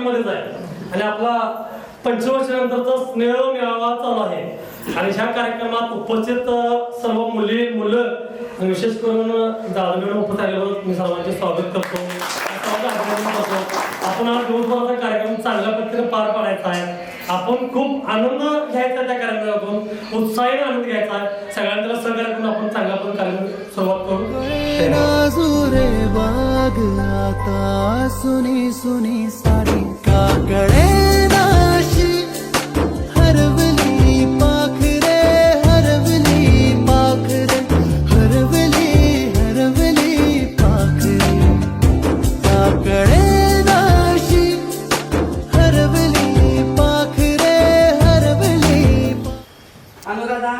आपण आहे. आणि आपला पंचवर्षानंतरचा स्नेह मेळावा चालू आहे. आणि ह्या कार्यक्रमात उपस्थित सर्व मुली मुलं विशेष करून दादा उपस्थित आल्याबद्दल मी सर्वांचे स्वागत करतो. आपण हा दिवसभराचा कार्यक्रम चांगल्या पद्धतीने पार पाडायचा आहे. आपण खूप आनंद घ्यायचा त्या कार्यक्रमातून. उत्साहीने आनंद घ्यायचा सगळ्यांना सहकार्य करून आपण चांगल्या पद्धतीने कार्यक्रम सुरुवात करू. बाग आता सुनी सुनी साडी काकडे नाशी हरवली पाखरे हरवली पाखरे हरवली हरवली पाखरे. काकडे नाशी हरवली पाखरे हरवली अनुराधा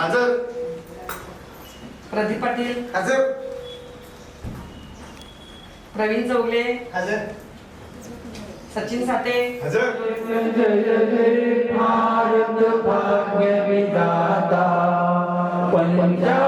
हजर प्रदीप पाटील. हजर प्रवीण चौगले. हजर सचिन साठे. हजर पंजाब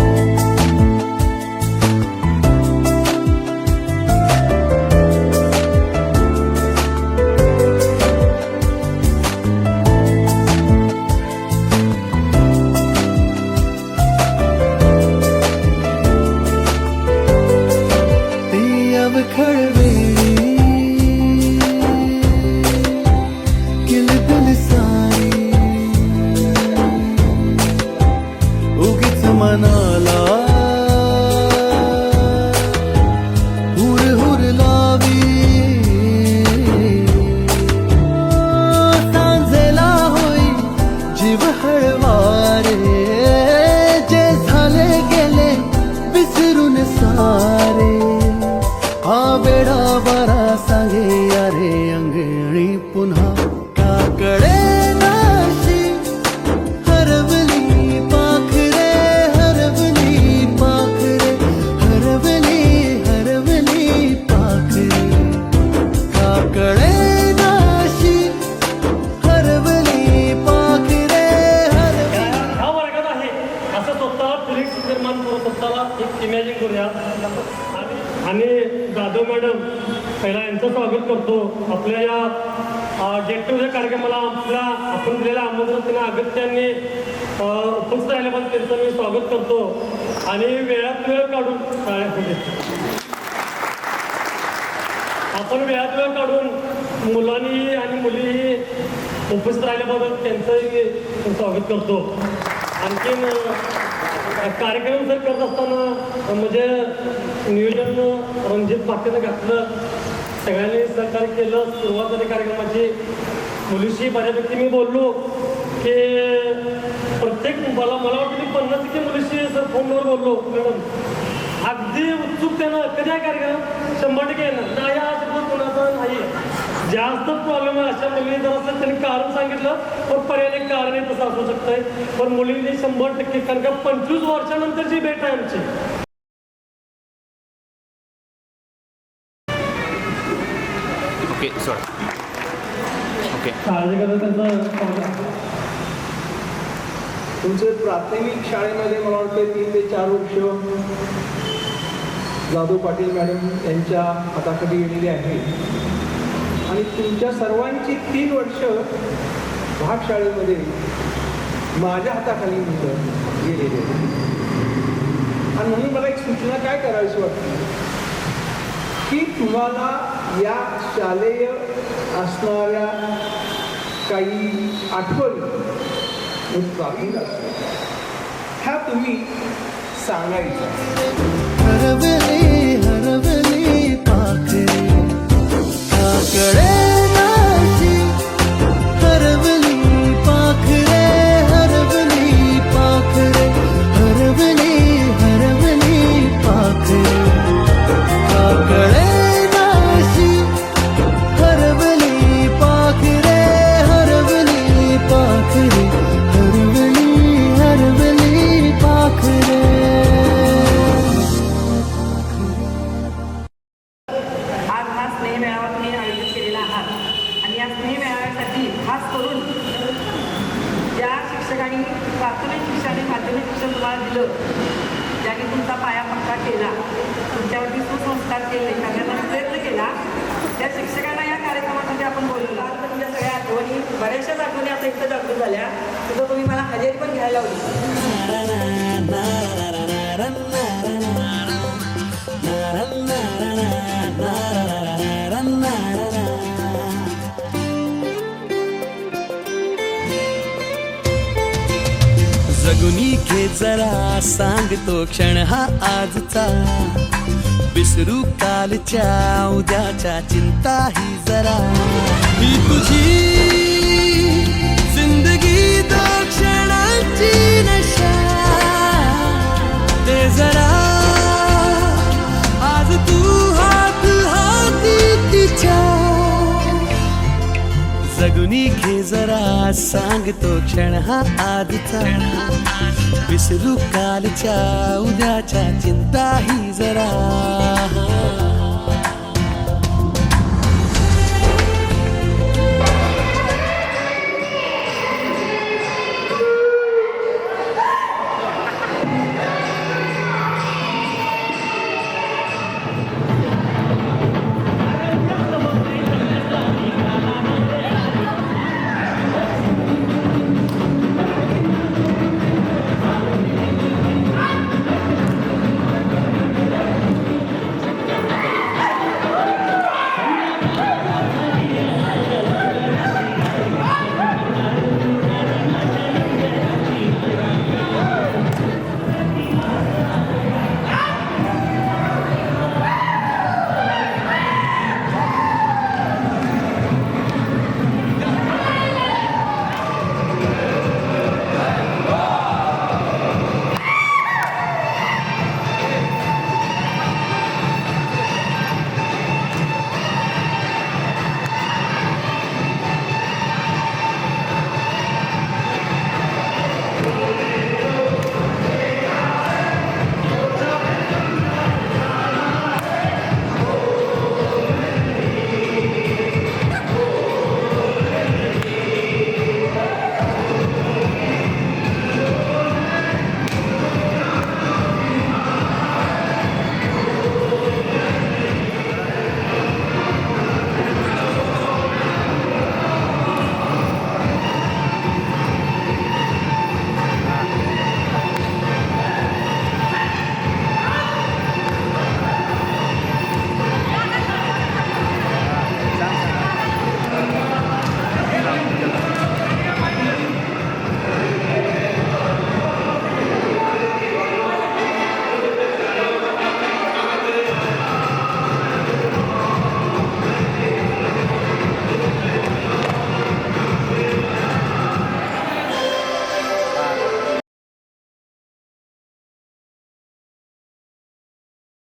स्वागत करतो. आपल्या या गेट टुगेदर कार्यक्रमाला आपल्या आपण दिलेल्या आमंत्रण त्यांना अगत्यांनी अ, उपस्थित राहिल्याबद्दल त्यांचं मी स्वागत करतो. आणि वेळात वेळ काढून आपण वेळात वेळ काढून मुलांनी आणि मुलीही उपस्थित राहिल्याबद्दल त्यांचंही स्वागत करतो. आणखीन कार्यक्रम जर करत असताना म्हणजे नियोजन रणजित पाटील घातलं सगळ्यांनी सहकार्य केलं. सुरुवात झाली कार्यक्रमाची. मुलीशी बऱ्यापैकी मी बोललो की प्रत्येक मला मला वाटतं मी पन्नास टक्के मुलीशी सर फोनवर बोललो. मॅडम अगदी उत्सुकतेनं कधी आहे कार्यक्रम? शंभर टक्के येणार. नाही हा शब्द कोणाचा नाही. जास्त प्रॉब्लेम आहे अशा मुलीने जर असं त्यांनी कारण सांगितलं. पण पर्याय कारण आहे तसं असू शकतंय. पण मुलींनी शंभर टक्के कारण का पंचवीस वर्षानंतरची भेट आहे आमची. Okay sorry okay. तुमचे प्राथमिक शाळेमध्ये मला वाटतं तीन ते चार वर्ष जाधव पाटील मॅडम यांच्या हाताखाली गेलेली आहे. आणि तुमच्या सर्वांची तीन वर्ष भाग शाळेमध्ये माझ्या हाताखाली मुलं गेलेली आणि म्हणून मला एक सूचना काय करावीशी वाटते? की तुम्हाला या शालेय असणाऱ्या काही आठवणी उत्साही ह्या तुम्ही सांगायचं सांगायच्या जगुनी घे जरा सांगतो क्षण हा आजचा. विसरू कालच्या उद्याच्या चिंता ही जरा. मी तुझी सांग सांगतो क्षण हा आजचा. विसरू कालच्या उद्याच्या चिंता ही जरा.